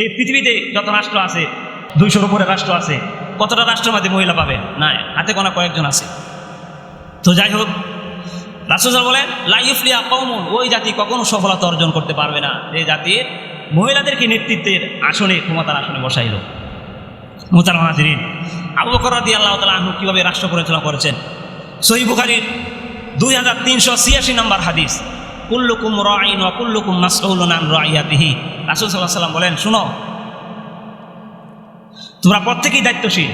এই পৃথিবীতে যত রাষ্ট্র আছে, দুইশোর উপরে রাষ্ট্র আছে, কতটা রাষ্ট্রবাদী মহিলা পাবে? না হাতে গোনা কয়েকজন আছে। তো যাই হোক রাষ্ট্র বলেন লাইফলিয়া কমন ওই জাতি কখনো সফলতা অর্জন করতে পারবে না। যে জাতির মহিলাদেরকে নেতৃত্বের আসনে, ক্ষমতার আসনে বসাইল। মোতার হাজরিন, আবু বকর আল্লাহ তালা আহ্ন কীভাবে রাষ্ট্র পরিচালনা করেছেন? সহি বুখারির দুই হাজার তিনশো ছিয়াশি নম্বর হাদিস, কুল্লুকুম রাইন ওয়া কুল্লুকুম মাসউলুন আন রাসূল আলাইহি সাল্লাম বলেন, শুনো, তোমরা প্রত্যেকেই দায়িত্বশীল।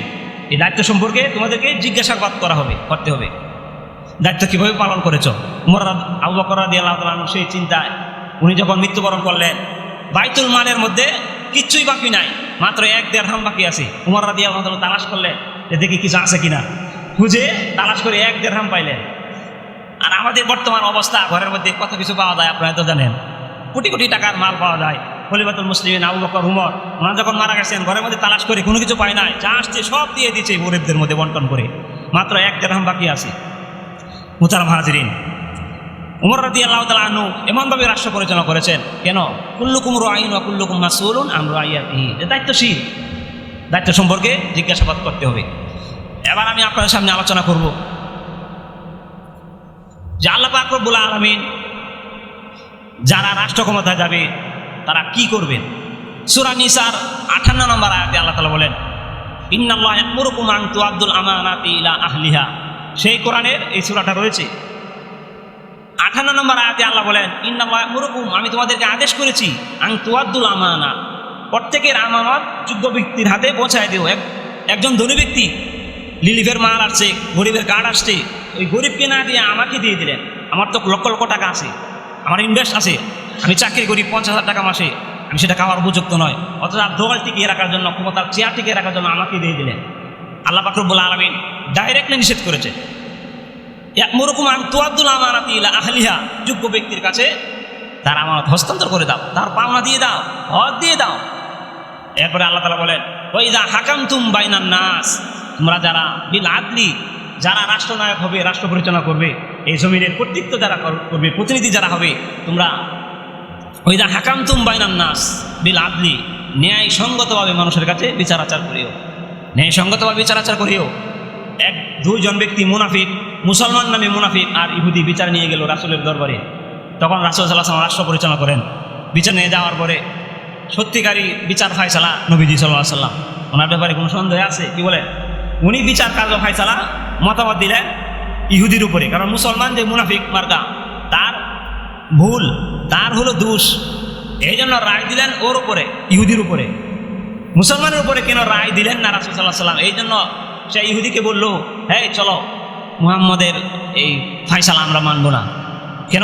এই দায়িত্ব সম্পর্কে তোমাদেরকে জিজ্ঞাসাবাদ করা হবে, করতে হবে। দায়িত্ব কীভাবে পালন করেছ? উমর রাদ- আবু বকর রাদি আল্লাহ সেই চিন্তায়, উনি যখন মৃত্যুবরণ করলেন, বাইতুল মালের মধ্যে কিচ্ছুই বাকি নাই, মাত্র এক দেড় হাম বাকি আছে। উমর রাদি আল্লাহ তালন তালাশ করলেন যে, দেখি কিছু আছে কিনা? খুঁজে তালাশ করে এক দেড় হাম পাইলেন। আর আমাদের বর্তমান অবস্থা, ঘরের মধ্যে কত কিছু পাওয়া যায় আপনারা তো জানেন। কোটি কোটি টাকার মাল পাওয়া যায়। খলিফাতুল মুসলিম আবু বকর, উমর। ওনারা যখন মারা গেছেন, ঘরের মধ্যে তালাশ করে কোনো কিছু পায় নাই। যা আসছে সব দিয়ে দিচ্ছে গরিবদের মধ্যে বন্টন করে। মাত্র এক দেড়হাম বাকি আছে। মুতারাম হাজরিন। উমর রাদি আল্লাহ তালা আনু এমনভাবে রাষ্ট্র পরিচালনা করেছেন, কেন? কুল্লুকুম রাইন ও কুল্লুকুম মাসুলুন আমরা দায়িত্বশীল। দায়িত্ব সম্পর্কে জিজ্ঞাসাবাদ করতে হবে। এবার আমি আপনাদের সামনে আলোচনা করব। যে আল্লাহ পাক রব্বুল আলমিন যারা রাষ্ট্র ক্ষমতায় যাবে তারা কি করবেন? সুরা নিসার আঠান্ন নম্বর আয়াতে আল্লাহ তালা বলেন, ইন্নাল্লাহ ইয়ামুরুকুম আন তুআদ্দুল আমানাতি ইলা আহলিহা। সেই কোরআনের এই সূরাটা রয়েছে। আঠান্ন নম্বর আয়াতে আল্লাহ বলেন, ইন্নাল্লাহ ইয়ামুরুকুম আমি তোমাদেরকে আদেশ করেছি, আন তুআদ্দুল আমানা। প্রত্যেকের আমানত যোগ্য ব্যক্তির হাতে পৌঁছায় এক, একজন ধনী ব্যক্তি, লিলিফের মাল আসছে, গরিবের কার্ড আসছে, ওই গরিবকে না দিয়ে আমাকে দিয়ে দিলেন। আমার তো লক্ষ লক্ষ টাকা আছে, আমার ইনভেস্ট আছে। আমি চাকরি করি পঞ্চাশ হাজার টাকা মাসে, আমি সেটা খাওয়ার উপযুক্ত নয়। অথচ দোয়াল টিকিয়ে রাখার জন্য, ক্ষমতার চেয়ার টিকিয়ে রাখার জন্য আমাকে দিয়ে দিলেন। আল্লাহ ফাকরুবুল আলমিন ডাইরেক্টলি নিষেধ করেছে। মরুকুম তোয়াদ্দুল আমানাতি ইলা আহলিহা, যোগ্য ব্যক্তির কাছে তার আমানত হস্তান্তর করে দাও, তার পাওনা দিয়ে দাও হদ দিয়ে দাও। এরপরে আল্লাহ তালা বলেন ওই দা হাকাম তুম বাইনান নাস তোমরা যারা বিল আদলি, যারা রাষ্ট্রনায়ক হবে, রাষ্ট্র পরিচালনা করবে, এই জমিনের কর্তৃত্ব যারা কর- করবে, প্রতিনিধি যারা হবে, তোমরা ওই দা হাকাম তুম বাইনান নাস বিল আদলি ন্যায় সঙ্গতভাবে মানুষের কাছে বিচার আচার করিও। ন্যায় সঙ্গতভাবে বিচার আচার করিও। এক, দুইজন ব্যক্তি মুনাফিক, মুসলমান নামে মুনাফিক আর ইহুদি বিচার নিয়ে গেল রাসুলের দরবারে। তখন রাসুল সাল্লাহ রাষ্ট্র পরিচালনা করেন। বিচার নিয়ে যাওয়ার পরে সত্যিকারী বিচার ফায়সালা নবীজি সাল্লাহ সাল্লাম ওনার ব্যাপারে কোনো সন্দেহ আছে? কি বলেন? উনি বিচার কার্য ফায়সালা মতামত দিলেন ইহুদির উপরে। কারণ মুসলমান যে মুনাফিক মার্কা ভুল, তার হলো দোষ। এই জন্য রায় দিলেন ওর উপরে, ইহুদির উপরে। মুসলমানের উপরে কেন রায় দিলেন না রাসুল সাল্লাহ সাল্লাম এই জন্য সে ইহুদিকে বলল হ্যাঁ চলো, মুহাম্মদের এই ফাইসালা আমরা মানব না। কেন?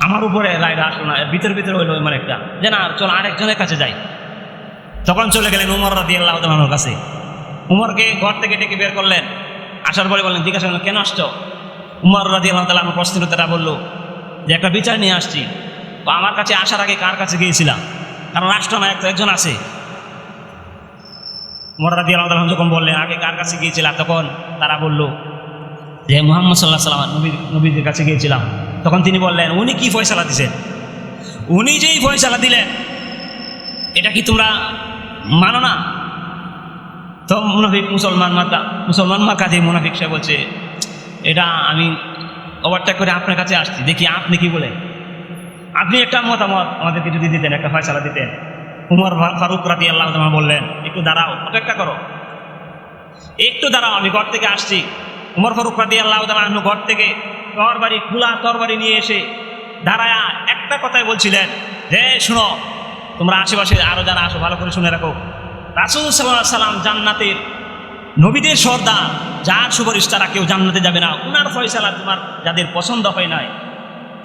আমার উপরে রায়টা আসলো না ভিতর ভিতরে হইল এমন একটা। যে না, চলো আরেকজনের কাছে যাই। তখন চলে গেলেন উমর রাদি আল্লাহ তালানোর কাছে। উমরকে ঘর থেকে ডেকে বের করলেন। আসার পরে বললেন, জিজ্ঞাসা করলেন, কেন আসছো? উমর রাদি আল্লাহ তালা আমার প্রশ্নের বলল যে একটা বিচার নিয়ে আসছি। তো আমার কাছে আসার আগে কার কাছে গিয়েছিলাম? কারণ রাষ্ট্রনায়ক তো একজন আছে। মোরাদি আল্লাহ যখন বললেন, আগে কার কাছে গিয়েছিলাম তখন তারা বলল, যে মোহাম্মদ সাল্লাহ সাল্লাম নবী নবীদের কাছে গিয়েছিলাম। তখন তিনি বললেন, উনি কি ফয়সালা দিছেন? উনি যেই ফয়সালা দিলেন, এটা কি তোমরা মানো না? তো মুনাফিক মুসলমান মাতা, মুসলমান মার্কা যে মুনাফিক সে বলছে, এটা আমি ওভারটেক করে আপনার কাছে আসছি। দেখি আপনি কি বলেন। আপনি একটা মতামত আমাদেরকে যদি দিতেন, একটা ফয়সালা দিতেন। উমর ফারুক রাতি আল্লাহ তোমার বললেন, একটু দাঁড়াও, অপেক্ষা করো। একটু দাঁড়াও, আমি ঘর থেকে আসছি। উমর ফারুক রাতি আল্লাহ তালু ঘর থেকে তরবারি, খোলা তরবারি নিয়ে এসে দাঁড়ায়া একটা কথাই বলছিলেন যে শুনো, তোমরা আশেপাশে আরও যারা আসো ভালো করে শুনে রাখো। রাসুল সাল্লাহ সাল্লাম জান্নাতের নবীদের সর্দার, যার সুপারিশ তারা কেউ জান্নাতে যাবে না। উনার ফয়সালা তোমার যাদের পছন্দ হয় নাই,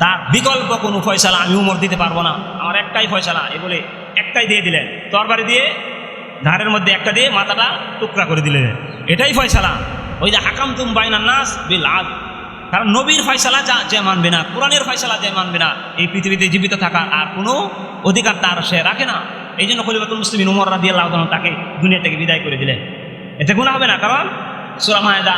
তার বিকল্প কোনো ফয়সালা আমি উমর দিতে পারব না। আমার একটাই ফয়সালা, এ বলে একটাই দিয়ে দিলেন। তরবারি দিয়ে ধারের মধ্যে একটা দিয়ে মাথাটা টুকরা করে দিলেন। এটাই ফয়সালা। ওই যে হাকাম তুম বাইনার নাস বিল আদ। কারণ নবীর ফয়সালা যা যে মানবে না, কোরআনের ফয়সালা যে মানবে না, এই পৃথিবীতে জীবিত থাকার আর কোনো অধিকার তার সে রাখে না। এই জন্য খলিফাতুল মুসলিম উমর রাদি আল্লাহ তাকে দুনিয়া থেকে বিদায় করে দিলেন। এতে গুণা হবে না, কারণ সুরা মায়েদা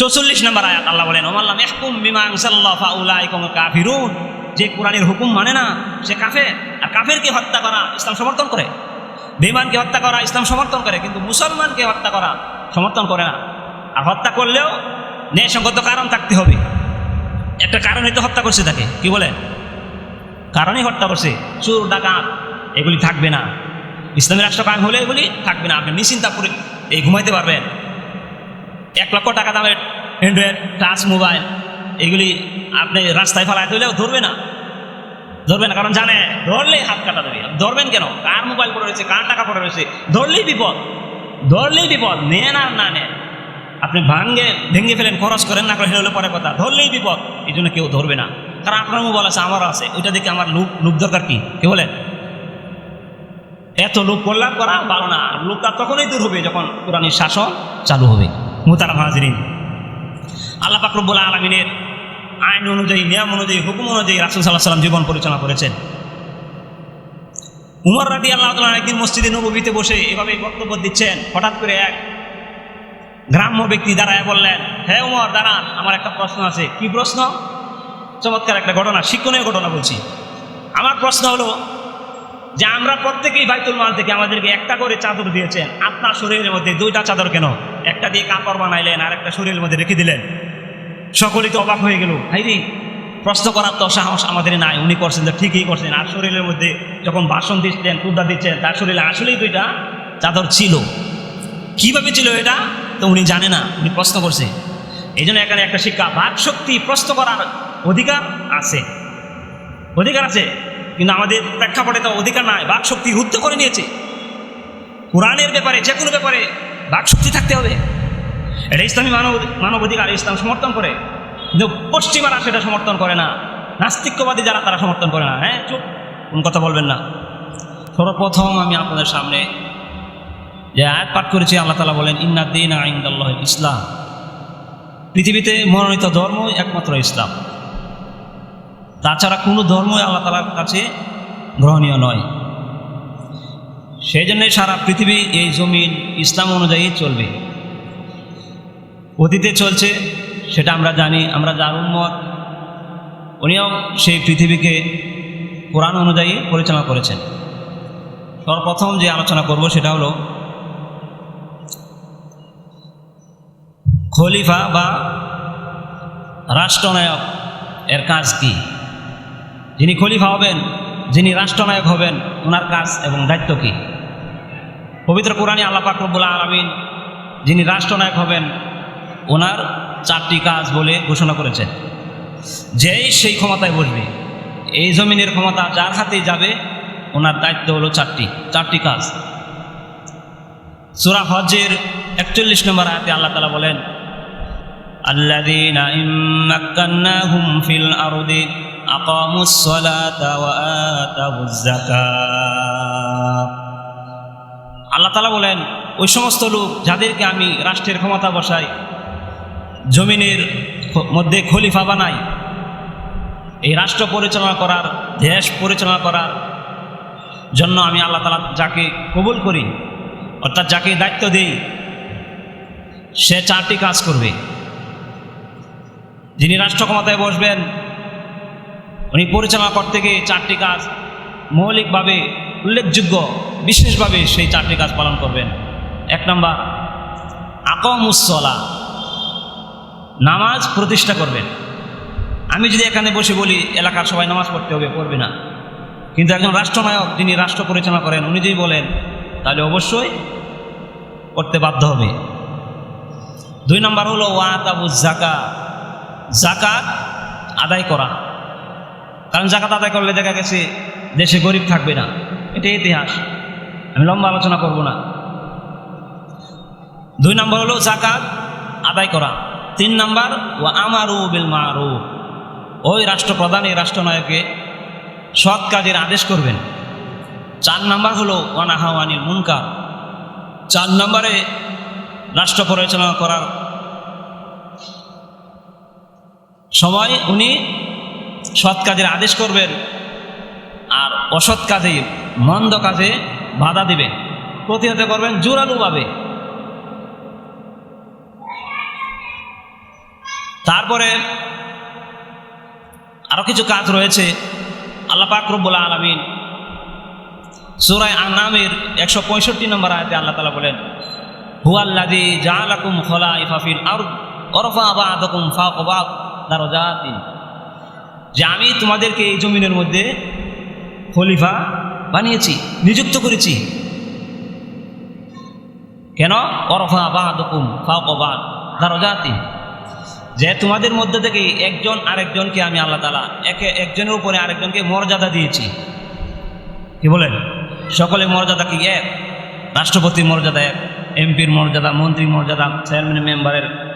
চৌচল্লিশ নম্বর আয়াত আল্লাহ বলেন ওমাল্লাম ইহকুম বিমা আনসাল্লাহ ফাউলাইকুম কাফিরুন। যে কোরআনের হুকুম মানে না, সে কাফের, আর কাফেরকে হত্যা করা ইসলাম সমর্থন করে। বেমানকে হত্যা করা ইসলাম সমর্থন করে, কিন্তু মুসলমানকে হত্যা করা সমর্থন করে না। আর হত্যা করলেও ন্যায়সঙ্গত কারণ থাকতে হবে। একটা কারণে তো হত্যা করছে তাকে, কি বলে? কারণেই হত্যা করছে, চোর, ডাকাত, এগুলি থাকবে না। ইসলামী রাষ্ট্র কায়েম হলে এগুলি থাকবে না, আপনি নিশ্চিন্তা করে এই ঘুমাইতে পারবেন। এক লক্ষ টাকা দামের অ্যান্ড্রয়েড টাচ মোবাইল এগুলি আপনি রাস্তায় ফেলায় দিলেও ধরবে না। ধরবে না, কারণ জানে, ধরলেই হাত কাটা দেবে। ধরবেন কেন? কার মোবাইল পড়ে রয়েছে, কার টাকা পড়ে রয়েছে? ধরলেই বিপদ ধরলেই বিপদ, নেন আর না নেন। আপনি ভাঙ্গে, ভেঙে ফেলেন, খরচ করেন না, করে হলে পরে কথা। ধরলেই বিপদ, এই জন্য কেউ ধরবে না। কারণ আপনার মোবাইল আছে, আমারও আছে ওইটা দেখে আমার লুপ লুপ দরকার কি? কে বলেন এত লোক করলাম করা ভালো না। লোকটা তখনই দূর হবে যখন কোরআনের শাসন চালু হবে। মুতারাম হাজরিন। আল্লাহ পাকরবুল আলমিনের আইন অনুযায়ী, নিয়ম অনুযায়ী, হুকুম অনুযায়ী রাসুল সাল্লাহ সাল্লাম জীবন পরিচালনা করেছেন। উমর রাদি আল্লাহ তালা একদিন মসজিদে নবীতে বসে এভাবে বক্তব্য দিচ্ছেন। হঠাৎ করে এক গ্রাম্য ব্যক্তি দাঁড়ায় বললেন হ্যাঁ উমর, দাঁড়ান, আমার একটা প্রশ্ন আছে। কি প্রশ্ন? চমৎকার একটা ঘটনা, শিক্ষণীয় ঘটনা বলছি। আমার প্রশ্ন হলো যে আমরা প্রত্যেকেই বাইতুল মাল থেকে আমাদেরকে একটা করে চাদর দিয়েছেন। আপনার শরীরের মধ্যে দুইটা চাদর কেন? একটা দিয়ে কাপড় বানাইলেন আর একটা শরীরের মধ্যে রেখে দিলেন। সকলেই তো অবাক হয়ে গেল। হাইরি প্রশ্ন করার তো সাহস আমাদের নাই। উনি করছেন তো ঠিকই করছেন। আর শরীরের মধ্যে যখন বাসন দিচ্ছেন কুদা দিচ্ছেন, তার শরীরে আসলেই দুইটা চাদর ছিল। কীভাবে ছিল এটা? তো উনি জানে না। উনি প্রশ্ন করছে। এই জন্য এখানে একটা শিক্ষা। বাক শক্তি প্রশ্ন করার অধিকার আছে। অধিকার আছে? কিন্তু আমাদের প্রেক্ষাপটে তো অধিকার নাই বাক শক্তি রুদ্ধ করে নিয়েছে। কোরআনের ব্যাপারে যে কোনো ব্যাপারে বাক শক্তি থাকতে হবে। এটা ইসলামী মানব মানব অধিকার, ইসলাম সমর্থন করে। কিন্তু পশ্চিমারা সেটা সমর্থন করে না। নাস্তিক্যবাদী যারা, তারা সমর্থন করে না। হ্যাঁ চুপ, কোন কথা বলবেন না। সর্বপ্রথম আমি আপনাদের সামনে যে আয়াত পাঠ করেছি, আল্লাহ তালা বলেন ইন্নাদ্দিন আইন্দাল্লাহ ইসলাম। পৃথিবীতে মনোনীত ধর্মই একমাত্র ইসলাম। তাছাড়া কোনো ধর্মই আল্লাহ তালার কাছে গ্রহণীয় নয়। সেই জন্যে সারা পৃথিবী এই জমিন ইসলাম অনুযায়ী চলবে। অতীতে চলছে, সেটা আমরা জানি, আমরা যার উন্মত উনিও সেই পৃথিবীকে কোরআন অনুযায়ী পরিচালনা করেছেন। সর্বপ্রথম যে আলোচনা করব সেটা হলো, খলিফা বা রাষ্ট্রনায়ক এর কাজ কি? যিনি খলিফা হবেন, যিনি রাষ্ট্রনায়ক হবেন, ওনার কাজ এবং দায়িত্ব কি? পবিত্র কোরআনী আল্লাহ পাকরবুল্লা আলমিন যিনি রাষ্ট্রনায়ক হবেন, ওনার চারটি কাজ বলে ঘোষণা করেছেন। যেই সেই ক্ষমতায় বসবে, এই জমিনের ক্ষমতা যার হাতেই যাবে, ওনার দায়িত্ব হলো চারটি চারটি কাজ। সুরা হজের একচল্লিশ নম্বর আয়াতে আল্লাহ তালা বলেন الذين إن مكناهم في الأرض أقاموا الصلاة وآتوا الزكاة আল্লাহ তালা বলেন ওই সমস্ত লোক যাদেরকে আমি রাষ্ট্রের ক্ষমতা বসাই জমিনের খ- মধ্যে খলিফা বানাই এই রাষ্ট্র পরিচালনা করার দেশ পরিচালনা করার জন্য আমি আল্লাহ তালা যাকে কবুল করি অর্থাৎ যাকে দায়িত্ব দিই সে চারটি কাজ করবে যিনি রাষ্ট্র ক্ষমতায় বসবেন, উনি পরিচালনা করতে গিয়ে চারটি কাজ মৌলিকভাবে উল্লেখযোগ্য, বিশেষভাবে সেই চারটি কাজ পালন করবেন। এক নম্বর আকমুসলা নামাজ প্রতিষ্ঠা করবেন। আমি যদি এখানে বসে বলি, এলাকার সবাই নামাজ পড়তে হবে, পড়বে না। কিন্তু একজন রাষ্ট্রনায়ক যিনি রাষ্ট্র পরিচালনা করেন, উনি যদি বলেন, তাহলে অবশ্যই করতে বাধ্য হবে। দুই নম্বর হলো ওয়াতাবু জাকা জাকাত আদায় করা। কারণ জাকাত আদায় করলে দেখা গেছে দেশে গরিব থাকবে না। এটা ইতিহাস। আমি লম্বা আলোচনা করব না। দুই নম্বর হলো জাকাত আদায় করা। তিন নম্বর ও আমারু বিল মারু ওই রাষ্ট্রপ্রধান, এই রাষ্ট্রনায়কে সৎ কাজের আদেশ করবেন। চার নাম্বার হলো ওয়ানাহাওয়ানিল মুনকার। চার নম্বরে রাষ্ট্র পরিচালনা করার সময় উনি সৎ কাজের আদেশ করবেন আর অসৎ কাজে, মন্দ কাজে বাধা দিবেন। প্রতিহত করবেন জোরালোভাবে। তারপরে আরও কিছু কাজ রয়েছে। আল্লাহ পাক রব্বুল আলমিন সুরায় আনামের একশো পঁয়ষট্টি নম্বর আয়তে আল্লাহ তালা বলেন হুয়াল্লাদি জালাকুম খোলা ইফাফিল আর ওরফা বা আদকুম ফা কবাক দারজাতিন যে আমি তোমাদেরকে এই জমিনের মধ্যে খলিফা বানিয়েছি, নিযুক্ত করেছি। কেন? অরফা বা দকুম ফা কবাক যে তোমাদের মধ্যে থেকে একজন আরেকজনকে আমি আল্লাহ তালা একে একজনের উপরে আরেকজনকে মর্যাদা দিয়েছি। কি বলেন? সকলে মর্যাদা কি এক? রাষ্ট্রপতির মর্যাদা এক, এমপির মর্যাদা, মন্ত্রীর মর্যাদা চেয়ারম্যান মেম্বারের